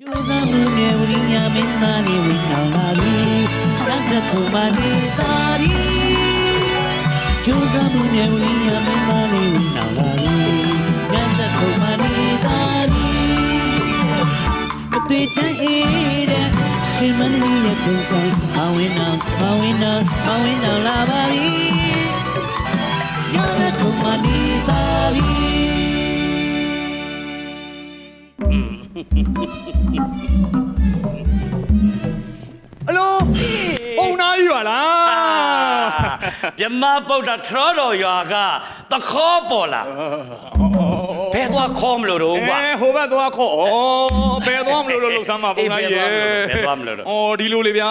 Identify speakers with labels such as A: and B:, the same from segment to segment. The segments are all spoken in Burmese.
A: ကျိုးစားမှုနဲ့ဝိညာဉ်မင်းသားနေဝင်နောင်လာပြီတတ်စခုမနေတာရီကျိုးစားမှုနဲ့ဝိညာဉ်မင်းသားနေဝင်နောင်လာပြီတတ်စခုမနေတာရီကတိချင်အေးတဲ့ရှင်မနီရဲ့ပုံစံမဝင်နောင်မဝင်နောင်မဝင်နောင်လာပါပြီတတ်စခုမနေတာရီ
B: အလိုပုံနာကြီးပါလား
C: မြမပုဒ္ဒထရောတော်ရွာကတခေါ်ပေါ်လာဘယ်သွားခေါ်မလို့တော့ကွာ
B: အဲဟိုဘက်သွားခေါ်ဩဘယ်သွားမလို့လို့လှုပ်ဆမ်းမှာပုံနာကြီးရဲ့
C: ဘယ်သွားမလို့တော့
B: ဩဒီလိုလေဗျာ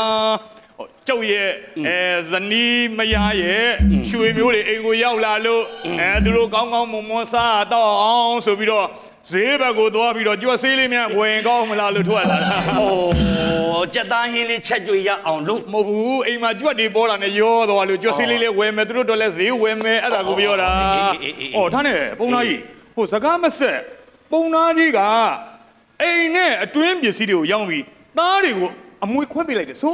B: ဟိုကျုပ်ရဲ့အဲဇနီးမယားရဲ့ရွှေမျိုးတွေအိမ်ကိုရောက်လာလို့အဲသူတို့ကောင်းကောင်းမွန်မွန်စားတော့အောင်ဆိုပြီးတော့ ဈေးဘက်ကိုသွားပြီးတော့ကြွက်ဆေးလေးများဝင်ကောင်းမလားလို့ထွက်လာတာ
C: โอ้ကြက်သားဟင်းလေးချက်ကြွေရအောင်လို့
B: မဟုတ်ဘူးအိမ်မှာကြွက်တွေပေါ်လာနေရောသွားလို့ကြွက်ဆေးလေးလေးဝယ်မယ်သူတို့တော့လဲဈေးဝယ်မယ်အဲ့ဒါကိုပြောတာဩထားနေပုံနာကြီးဟိုစကားမဆက်ပုံနာကြီးကအိမ်နဲ့အတွင်းပစ္စည်းတွေကိုရောင်းပြီးသားတွေကိုအမွေခွဲပေးလိုက်တယ်ဆို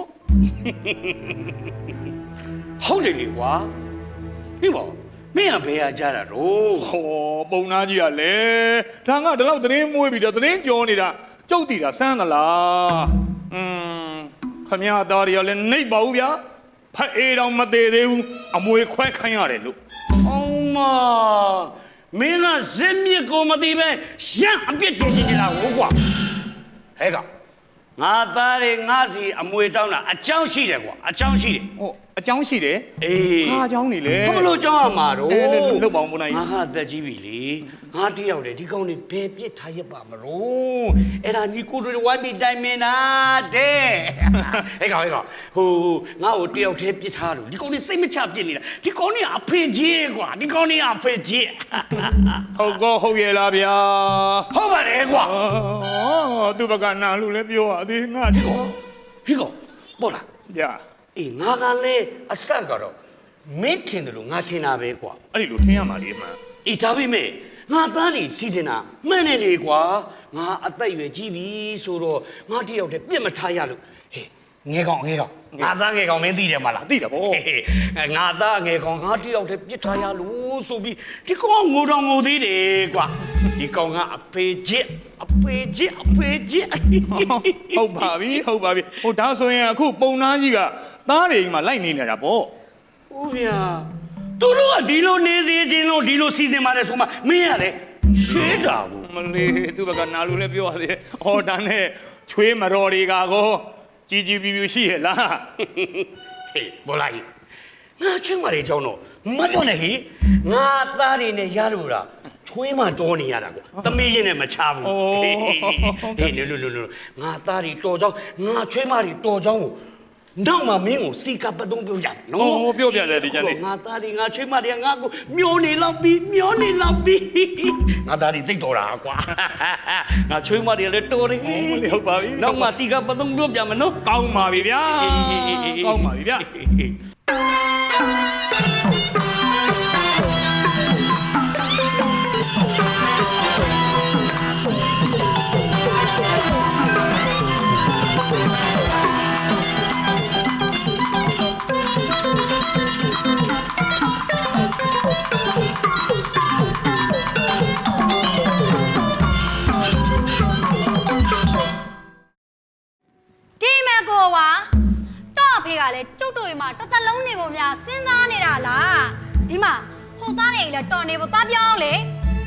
C: ဟုတ်တယ်လေကွာဒီပေါ့ မင်းကဘယ်ဟာကြတာတော့
B: ဟောပုံနာကြီးကလည်းဒါကဒီလောက်သတင်းမွေးပြီးတော့သတင်းကြောနေတာကြုတ်တီတာစမ်းသလားอืมခမရသားတွေကလည်းနှိပ်ပါဘူးဗျာဖတ်အေးတော့မသေးသေးဘူးအမွေခွဲခိုင်းရတယ်လို့
C: အောင်မမင်းကဇက်မြစ်ကိုမသိပဲရံအပြစ်တင်နေလားဟုတ်ကွာဟဲ့ကငါ သားတွေငါစီအမွေတောင်းတာအကြောင်းရှိတယ်ကွာအကြောင်းရှိတယ်
B: ဟိုအကြောင်းရှိတယ်
C: အေး။
B: အားကြောင်းနေလေ
C: ဘာမလို့ကြောင်းရမှာတော့
B: အေးလေလုတ်ပါအောင်ဘုန်းကြီး
C: ငါကအသက်ကြီးပြီလေ ငါတယောက်လေဒီကောင်နေဘယ်ပြစ်ထားရပါမလို့အဲ့ဒါညီကိုတွေဝိုင်းပြီးတိုင်မင်တာတဲ့ဟဲ့ကောင်ဟဲ့ကောင်ဟိုငါ့ကိုတယောက်တည်းပြစ်ထားလို့ဒီကောင်နေစိတ်မချပြစ်နေတာဒီကောင်နေအဖေကြီးကွာဒီကောင်နေအဖေကြီး
B: ဟုတ်ကောဟုတ်ရဲ့လားဗျာ
C: ဟုတ်ပါတယ်ကွာ
B: အော်သူဘကနာလို့လည်းပြောရသေးငါဒီကော
C: ဟေးကောင်ပေါ်လာ
B: ဗျာ
C: အေးငါကလည်းအဆက်ကတော့မင်းထင်တယ်လို့ငါထင်တာပဲကွာ
B: အဲ့ဒီလိုထင်ရမှာလေအမှန်
C: အေးဒါပေမဲ့ ငါသားနေစီစဉ်တာမှန်တယ်လေကွာငါအသက်အရွယ်ကြီးပြီဆိုတော့ငါတယောက်တည်းပြစ်မထားရလို့ဟေးငဲကောင်ငဲကောင်ငါသားငဲကောင်မင်းသိတယ်မလား
B: သိတယ်ဗော
C: ဟေးအဲငါသားငဲကောင်ငါတယောက်တည်းပြစ်ထားရလို့ဆိုပြီးဒီကောင်ကငိုတော့ငိုသေးတယ်ကွာဒီကောင်ကအဖေချစ်အဖေချစ်အဖေချစ်
B: ဟုတ်ပါပြီဟုတ်ပါပြီဟိုဒါဆိုရင်အခုပုံနာကြီးကသားတွေအိမ်မှာလိုက်နေနေတာပေါ့
C: ဦးဗျာ သူတို့ကဒီလိုနေစေခြင်းလို့ဒီလိုစီစဉ်ပါတယ်ဆိုမှမင်းရလေရှေးတာဘူး
B: မလေးသူဘကနာလို့လည်းပြောရသေးတယ်အော်ဒါနဲ့ချွေးမတော်တွေကကောကြီးကြီးပြူပြူရှိရဲ့လား
C: ဟေးဘောလိုက်ငါချွေးမလေးကြောင်းတော့မပြောနဲ့ဟေးငါသားတွေနဲ့ရလို့လားချွေးမတော်နေရတာကိုသမီးရင်နဲ့မချဘူးဟေးဟေးလူလူလူလူငါသားတွေတော်ကြောင်းငါချွေးမတွေတော်ကြောင်းကို နောက်မှမင်းကိုစီကပတ်တုံးပြောကြတယ်နော်
B: ဟိုပြောပြတယ်ဒီကျန်နေ
C: ငါသားတွေငါချွေးမတွေကငါကိုမျောနေလောက်ပြီးမျောနေလောက်ပြီးငါသားတွေသိတော်တာကွာငါချွေးမတွေလည်းတော်တယ်
B: ဟုတ်ပါပြီ
C: နောက်မှစီကပတ်တုံးပြောပြမယ်နော်
B: ကောင်းပါပြီဗျာကောင်းပါပြီဗျာ
D: လည်းကျုပ်တို့အိမ်မှာတစ်သက်လုံးနေဖို့များစဉ်းစားနေတာလားဒီမှာဟိုသားနေအိမ်လည်းတော်နေဖို့သားပြောင်းလေ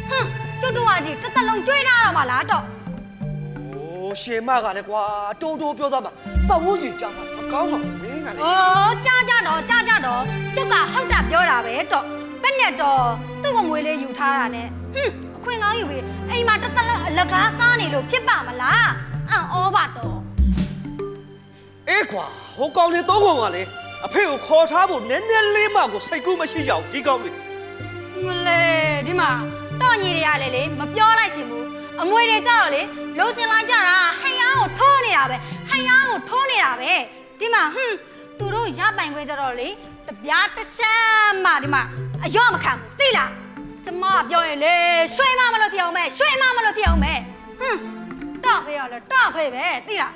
D: ဟွန်းကျုပ်တို့ကကြီးတစ်သက်လုံးကြွေးလာတော့မှလားတော့
E: โอ้ရှင်မကလည်းကွာတိုးတိုးပြောသားမှာပတ်ဝန်းကျင်ကြာမှာမကောင်းပါဘူးမင်းကလည်း
D: ဩကြားကြတော့ကြားကြတော့ကျုပ်ကဟုတ်တာပြောတာပဲတော့ဘယ်နဲ့တော့သူ့ကိုမွေလေးယူထားတာနဲ့ဟွန်းအခွင့်ကောင်းယူပြီးအိမ်မှာတစ်သက်လုံးအလကားစားနေလို့ဖြစ်ပါမလားအံ့ဩပါတော့
E: အေး ကွာဟိုကောင်လေးသုံးကောင်ကလည်းအဖေကိုခေါ်ထားဖို့နည်းနည်းလေးမှကိုစိတ်ကူးမရှိကြဘူးဒီကောင်လေး
D: မလဲဒီမှာတော့ညီတွေကလည်းလေမပြောလိုက်ချင်ဘူးအမွေတွေကြတော့လေလိုချင်လိုက်ကြတာဟိုင်ယားကိုထိုးနေတာပဲဟိုင်ယားကိုထိုးနေတာပဲဒီမှာဟွန်းသူတို့ရပိုင်ခွင့်ကြတော့လေတပြားတစ်ချမ်းမှဒီမှာအယော့မခံဘူးသိလားကျမပြောရင်လေရွှေမမလို့ဖြစ်အောင်မဲရွှေမမလို့ဖြစ်အောင်မဲဟွန်းတတဖေးရလဲတဖေးပဲသိလား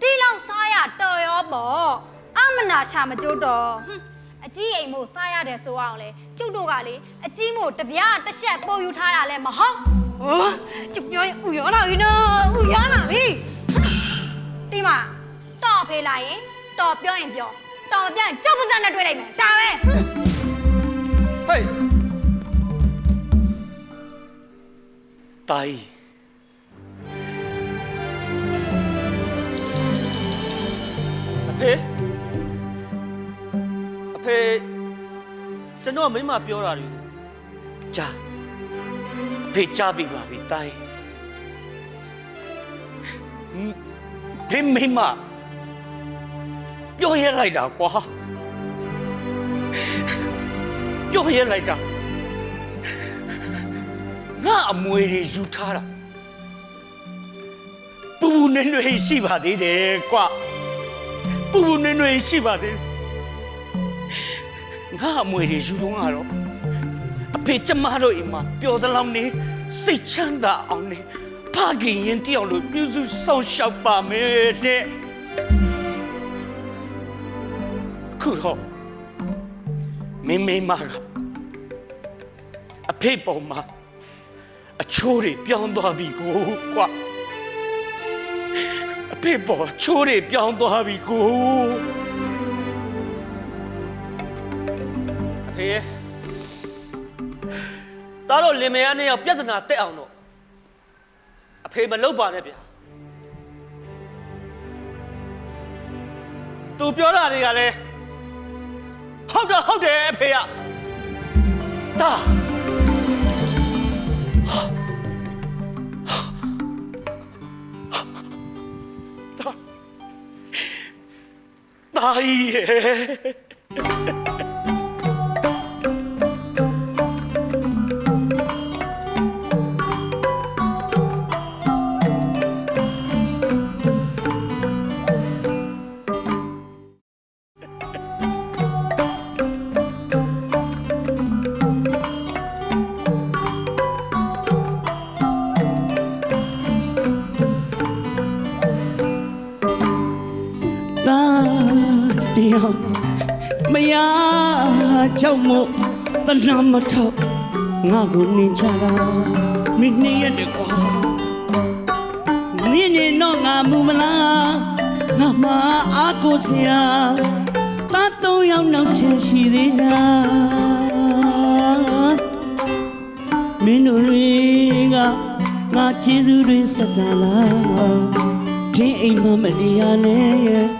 D: တီလောက်စားရတော်ရောပေါ့အမနာရှာမကြိုးတော့ဟွန်းအကြီးအိမ်မို့စားရတယ်ဆိုအောင်လေကျုပ်တို့ကလေအကြီးမို့တပြားတစ်ချက်ပို့ယူထားတာလဲမဟုတ်ဟောကျုပ်ပြောရင်ဥရောလာပြီနော်ဥရောလာပြီဒီမှာတော်ဖေးလာရင်တော်ပြောရင်ပြောတော်ပြရင်ကျုပ်ပါစံနဲ့တွေ့လိုက်မယ်ဒါပဲဟွန်း
E: ဟေး
C: တာကြီး
E: ကျွန်တော်မိမပြောတာတွေ
C: ကြာအဖေကြားပြီပါပြီတာကြီးဟင်ဖေမိမပြောရလိုက်တာကွာပြောရလိုက်တာငါအမွေတွေယူထားတာပူပူနေနေရှိပါသေးတယ်ကွာပူပူနေနေရှိပါသေးတယ် ငါအမွေတွေယူတော့ကတော့အဖေကျမတို့အိမ်မှာပျော်သလောက်နေစိတ်ချမ်းသာအောင်နေဖခင်ရင်တယောက်လိုပြုစုဆောင်ရှောက်ပါမယ်တဲ့ခုတော့မင်းမိန်းမကအဖေပေါ်မှာအချိုးတွေပြောင်းသွားပြီကိုကွာအဖေပေါ်အချိုးတွေပြောင်းသွားပြီကို
E: ဖေသားတို့လင်မယားနဲ့ရောက်ပြဿနာတက်အောင်တော့အဖေမလုပ်ပါနဲ့ဗျာသူပြောတာတွေကလည်းဟုတ်တယ်ဟုတ်တယ်အဖေက
C: တာတာတာ
A: တရားမယားချောက်မို့တဏမထောက်ငါကိုနင်ချတာမင်းနေရတယ်ကွာနင်းနေတော့ငါမူမလားငါမအားကိုစရာတာသုံးယောက်နောက်ချင်ရှိသေးတာမင်းတို့တွေကငါချီးသူတွေစက်တာလားချင်းအိမ်မမလီယာနဲ့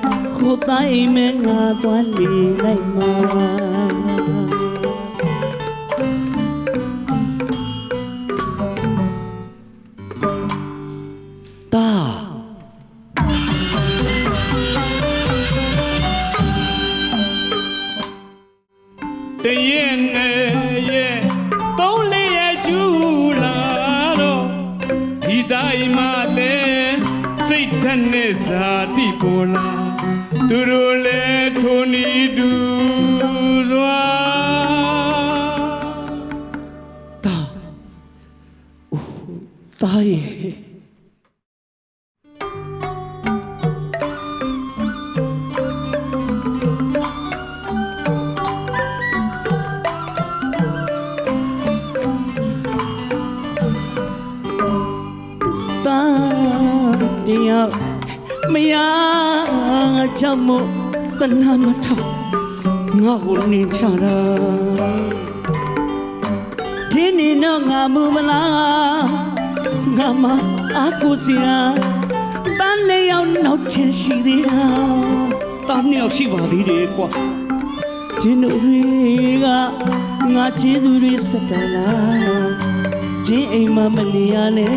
A: ခိုးတိုင်းမဲငါသွားနေလိုက်မှာ မယားချမ်းမို့တနာမထောက်ငါ့ကိုနေချတာဒီနေတော့ငါမူမလားငါမအားကိုစရာတန်းနေရောက်နောက်ချင်ရှိသေးတာတန်းနေရောက်ရှိပါသေးတယ်ကွာဒီနိုတွေကငါချေသူတွေစတလာချင်းအိမ်မမနေရလဲ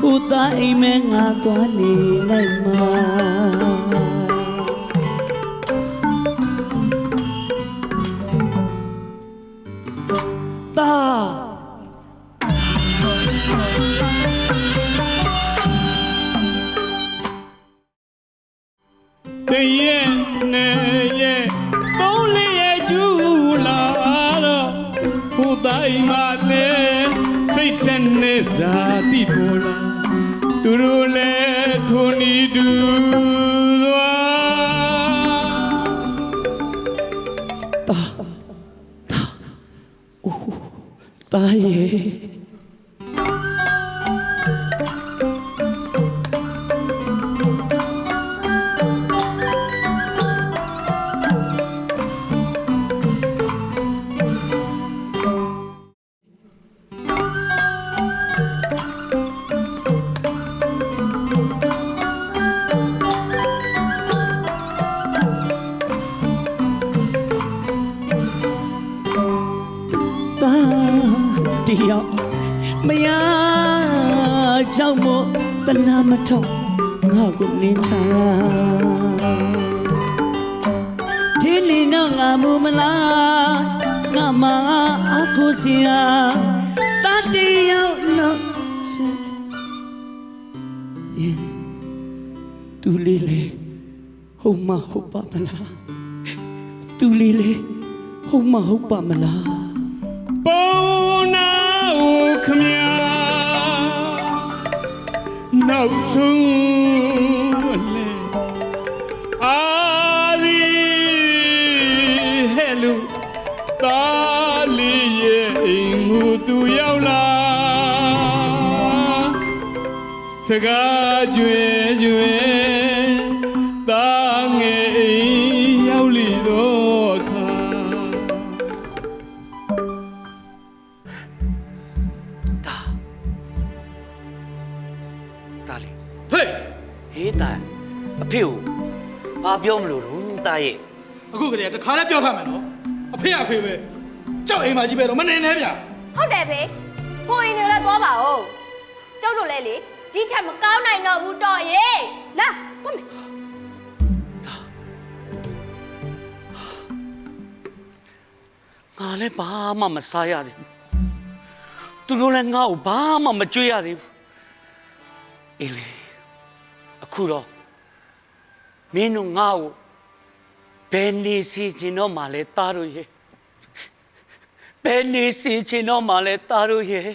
A: ဟိုသားအိမ်မဲငါသွားနေလိုက်မှာတာတ တာရဲ့တာ လီနောငါမူမလားငါမအကူစီယာတာတယောက်နော်တူလေးလေဟုတ်မဟုတ်ပါမလားတူလေးလေဟုတ်မဟုတ်ပါမလား
F: ပုံနာဦးခမညာနောက်ဆုံး ကားကြွယ်ကြွယ်တာငယ်အိမ်ရောက်လီတော့အခါ
C: တာတာလေ
E: ဟေး
C: ဟေးတာအဖေကိုဘာပြောမလို့တော့တာရဲ့
G: အခုကလေးကတခါလည်းပြောခတ်မယ်နော်အဖေအဖေပဲကြောက်အိမ်မှာကြီးပဲတော့မနေနဲ့ဗျာ
H: ဟုတ်တယ်ဖေကိုရင်တွေလည်းသွားပါဦးကျောက်တို့လည်းလေ ဒီထက်မကောင်းနိုင်တော့ဘူးတော့ရေလာသွားမယ်
C: ငါလည်းဘာမှမစားရသေးဘူးသူတို့လည်းငါ့ကိုဘာမှမကြွေးရသေးဘူးအေးလေအခုတော့မင်းတို့ငါ့ကိုဘယ်နေစီချင်တော့မှလဲသားတို့ရဲ့ဘယ်နေစီချင်တော့မှလဲသားတို့ရဲ့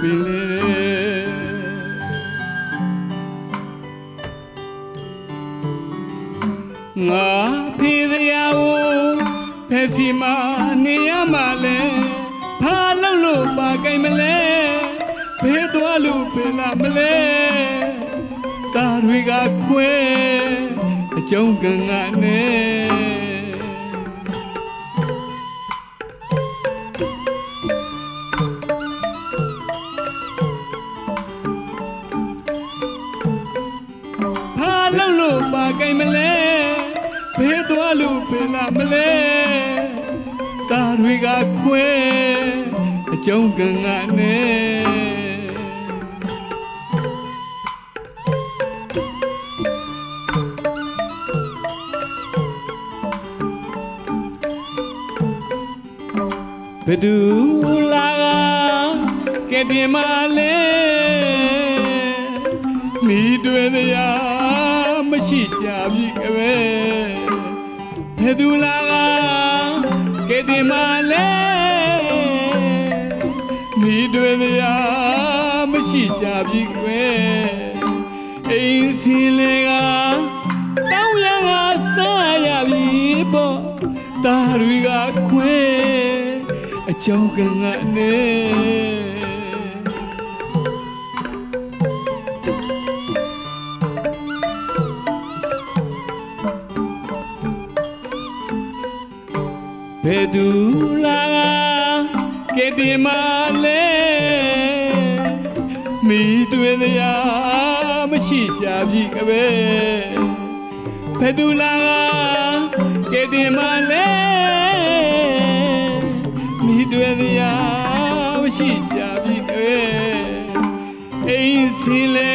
F: ပင်လေငါဖေးတရားကိုဖက်စီမနေရမှာလဲဘာလို့လို့ပါကြိုင်မလဲဘယ်သွားလို့ပင်လာမလဲတာတွေကခွဲအကျုံးကငါနဲ့ လို့လို့ပါကြိုင်မလဲဘယ်သွားလို့ပင်လာမလဲတာတွေကခွဲအကျုံးကငါနဲ့ဘယ်သူလာကဲတင်မလဲမိတွေတရားမ ရှိရှာပြီကပဲဘယ်သူလာကဲတင်မလဲမိတွေတရားမရှိရှာပြီကပဲအိမ်စီလေကတောင်းရကစားရပြီပေါ့တာတွေကခွဲအကြောင်းကငါနဲ့ သူလာကဲဒီမလဲမိတွေ့တရားမရှိရှာပြီကပဲဘယ်သူလာကဲဒီမလဲမိတွေ့တရားမရှိရှာပြီကပဲအိမ်စင်လေ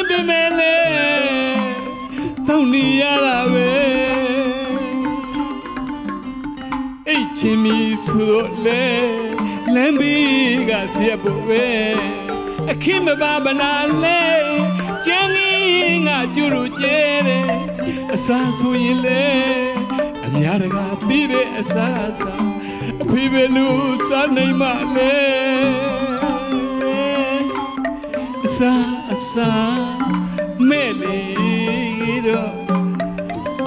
F: တော့ချင်းပင်မဲလေတောင်းနေရတာပဲအိတ်ချင်းမီဆိုတော့လေလမ်းဘေးကဆက်ဖို့ပဲအခင်းမပါဗလာလေကျန်းကြီးငါကျူရကျဲတယ်အစားဆိုရင်လေအများတကာပြီးတဲ့အစားအစာအဖေပဲလူစားနိုင်မလဲအစာအ စာမဲ့လေတော့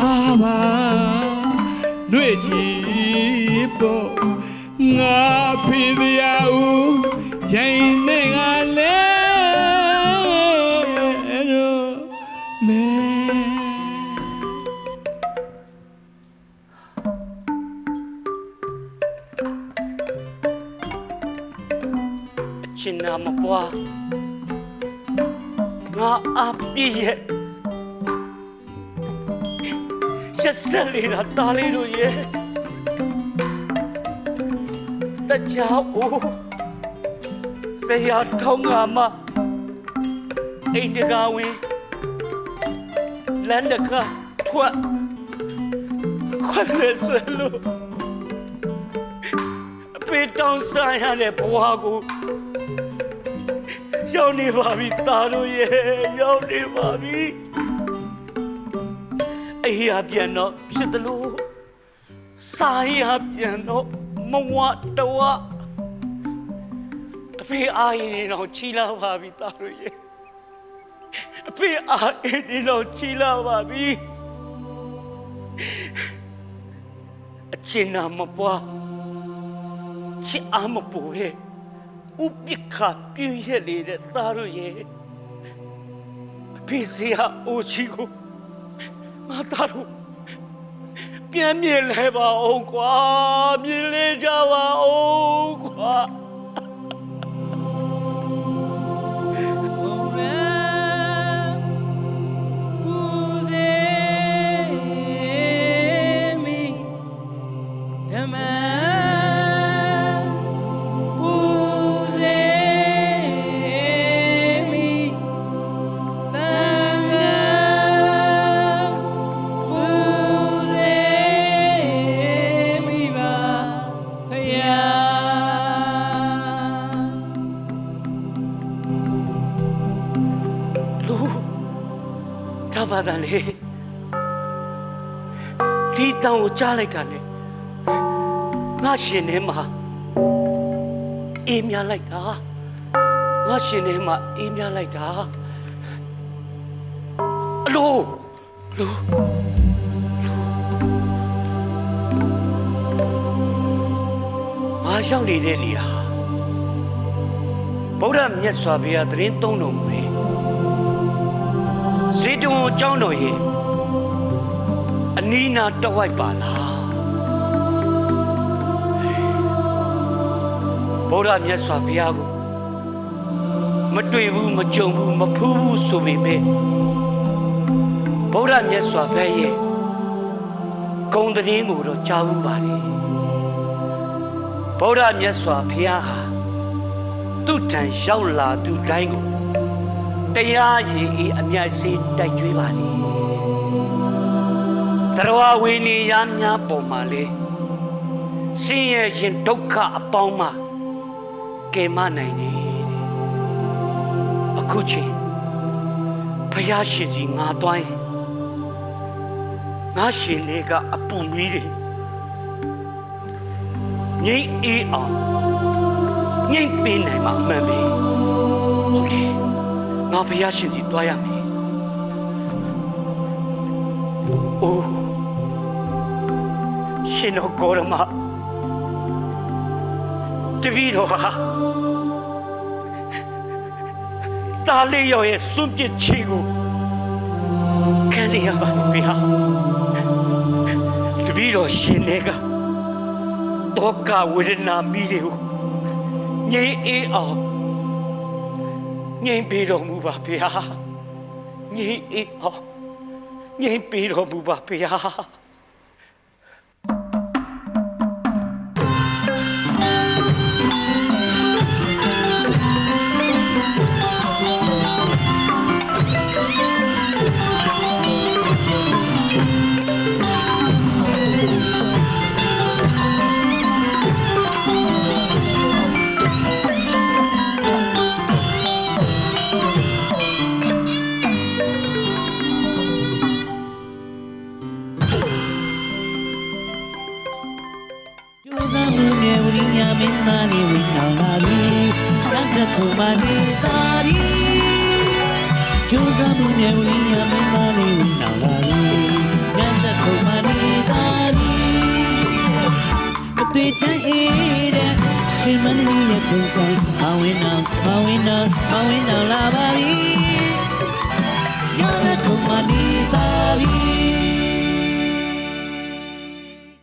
F: အာဘာတွေ့ချီ ရ
C: က်ဆက်လေးတာတားလေးတို့ရဲ့တကြောက်အိုးဆရာထောင်းငါမအိမ်တကာဝင်လမ်းတကာထွက်ခွက်လဲဆွဲလို့အပေတောင်းဆိုင်ရတဲ့ဘဝကိုရောက်နေပါပြီသားတို့ရဲ့ရောက်နေပါပြီ အေးရပြန်တော့ဖြစ်တယ်လို့စားရပြန်တော့မဝတဝအဖေအားရင်နေတော့ချီလာပါပြီသားတို့ရဲ့အဖေအားရင်နေတော့ချီလာပါပြီအချင်နာမပွားချစ်အားမပူရဲ့ဥပိ္ပခပြည့်ရနေတဲ့သားတို့ရဲ့အဖေစရာအိုချီကို ငါသားတို့ပြန်မြင်လဲပါအောင်ကွာမြင်လဲကြပါအောင်ကွာ တောင်ကိုကြားလိုက်တာလေငါရှင်ထဲမှာအေးမြလိုက်တာငါရှင်ထဲမှာအေးမြလိုက်တာအလိုလူငါရောက်နေတဲ့နေရာဗုဒ္ဓမြတ်စွာဘုရားတရင်သုံးတော်မူတယ်ဇေတဝန်အကြောင်းတော်ရဲ့ အနီးနာတဝိုက်ပါလားဗုဒ္ဓမြတ်စွာဘုရားကိုမတွေ့ဘူးမကြုံဘူးမဖူးဘူးဆိုပေမဲ့ဗုဒ္ဓမြတ်စွာဘုရားရဲ့ဂုံတည်ကိုတော့ကြားဘူးပါလေဗုဒ္ဓမြတ်စွာဘုရားဟာသူ့ထံရောက်လာသူတိုင်းကိုတရားရည်ဤအမြတ်စေးတိုက်ကြွေးပါလေ တရဝဝိနေရများပေါ်မှာလေဆင်းရဲခြင်းဒုက္ခအပေါင်းမှာကယ်မနိုင်တယ်တဲ့အခုချိန်ဖယားရှင်ကြီးငါသွားရင်ငါရှင်လေးကအပူမီးတွေငိမ့်အေးအောင်ငိမ့်ပေးနိုင်မှာအမှန်ပဲဟုတ်တယ်ငငါဖះရှင်ကြီးတွားရမယ်။အိုး ရှင်တော်ကိုရမတပည့်တော်ဟာတားလေးရော်ရဲ့စွန့်ပစ်ချီကိုခံရပါဗျာတပည့်တော်ရှင်တွေကတောကဝေဒနာမိတွေကိုငြိမ်းအေးအောင်ငြိမ်ပေးတော်မူပါဗျာငြိမ်အေးအောင်ငြိမ်ပေးတော်မူပါဗျာ